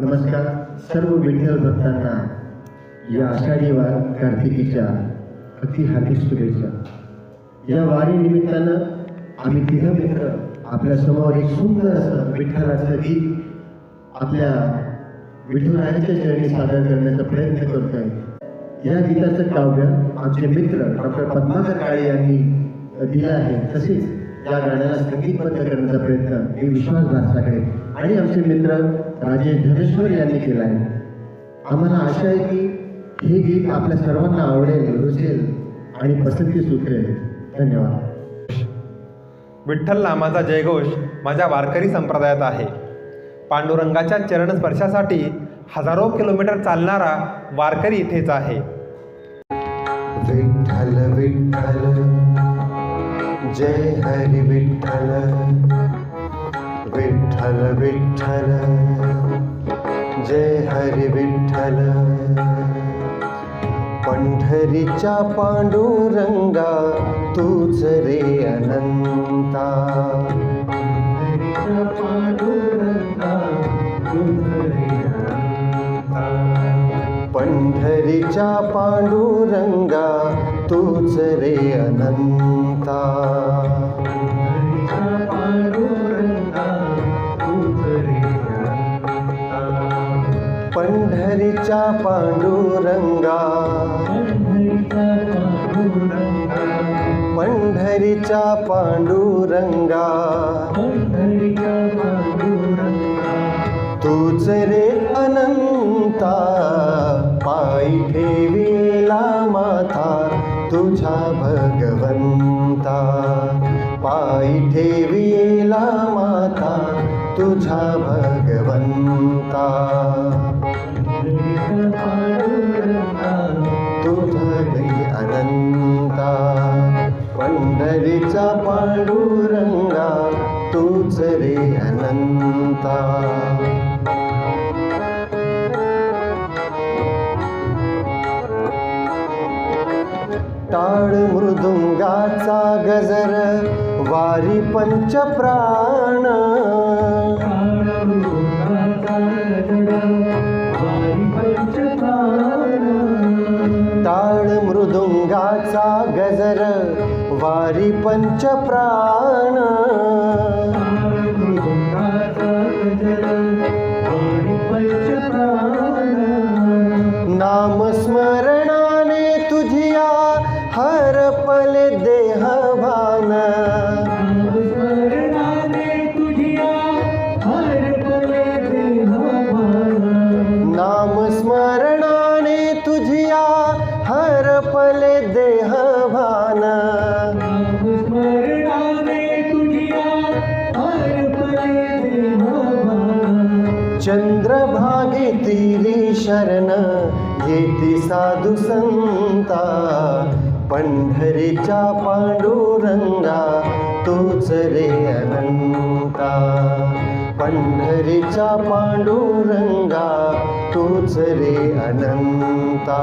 नमस्कार. सर्व विठ्ठल भक्तांना या आषाढी वार कार्तिकीच्या अति हार्दिक शुभेच्छा. या वारी निमित्तानं आम्ही तिघ मित्र आपल्यासमोर एक सुंदर असं विठ्ठलाचं गीत आपल्या विठुरायाच्या चरणी सादर करण्याचा प्रयत्न करत आहे या गीताचं काव्य आमचे मित्र डॉक्टर पद्माकर काळे यांनी दिलं आहे. तसेच या गाण्याला संगीतबद्ध करण्याचा प्रयत्न हे विश्वास भासाकडे आणि आमचे मित्र राजेश धनेश्वर यांनी केला आहे. आम्हाला आशा आहे की हे गीत आपल्या सर्वांना आवडेल रुचेल आणि पसंती सुटेल धन्यवाद. विठ्ठल नामाचा जयघोष माझ्या वारकरी संप्रदायात आहे. पांडुरंगाच्या चरणस्पर्शासाठी हजारो किलोमीटर चालणारा वारकरी इथेच आहे. विठ्ठल विठ्ठल जय हरी विठ्ठल. विठ्ठल विठ्ठल जय हरी विठ्ठल. पंढरीच्या पांडुरंगा तूच रे अनंता. पंढरीच्या पांडुरंगा तूच रे अनंता. पांडुरंगा पंढरीचा पांडुरंगा पंढरीच्या तूच रे अनंता पायी ठेवीला माथा तुझ्या भगवंता. पायी ठेवीला माथा तुझा भगवंता. पंढरीचा पांडुरंगा तूच रे अनंता. टाळ मृदुंगाचा गजर वारी पंचप्राण. प्राण वारी पंचप्राण नामस्मरणाने तुझिया हरपले देहभान। नामस्मरणाने तुझिया हरपले देह शरण येती साधू संता. पंढरीच्या पांडुरंगा तूच रे अनंता. पंढरीच्या पांडुरंगा तूच रे अनंता.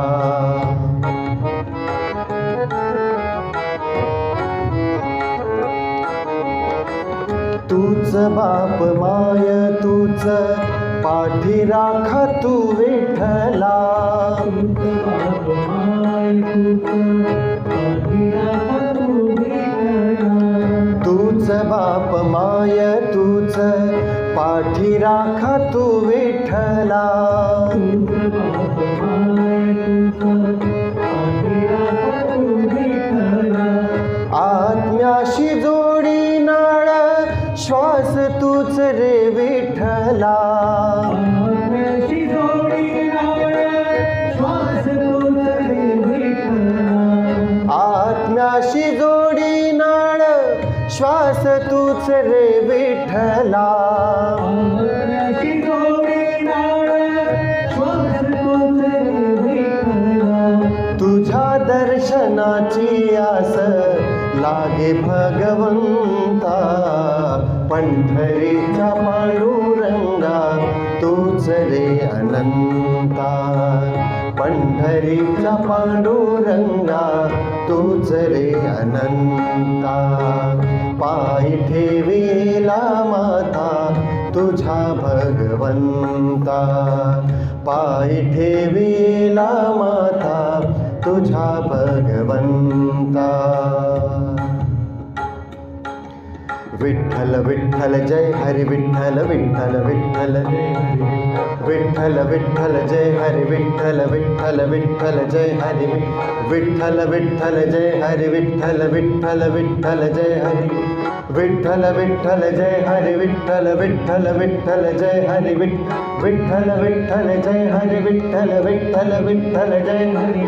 तूच बाप माय तूच पाठी राखा तू विठला तूच बाप माय तूच पाठी राखा तू विठला तुझ्या दर्शनाची आस लागे भगवंता. पंढरीचा पांडुरंगा तूच रे अनंता. पंढरीचा पांडुरंगा तूच रे अनंता. पाय ठेवेला मात भगवंता पाय ठेविला माता तुझ्या भगवंता विठ्ठल विठ्ठल जय हरी, विठ्ठल विठ्ठल विठ्ठल विठ्ठल विठ्ठल जय हरी, विठ्ठल विठ्ठल विठ्ठल जय हरी। विठ्ठल विठ्ठल जय हरी, विठ्ठल विठ्ठल विठ्ठल जय हरी। विठ्ठल विठ्ठल जय हरी विठ्ठल विठ्ठल विठ्ठल जय हरी विठ्ठल विठ्ठल जय हरी विठ्ठल विठ्ठल विठ्ठल जय हरी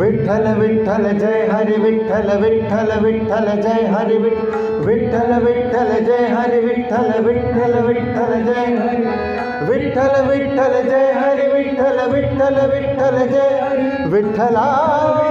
विठ्ठल विठ्ठल जय हरी विठ्ठल विठ्ठल विठ्ठल जय हरी विठ्ठल विठ्ठल जय हरी विठ्ठल विठ्ठल विठ्ठल जय हरी विठ्ठल विठ्ठल जय हरी विठ्ठल विठ्ठल विठ्ठल जय हरी विठ्ठला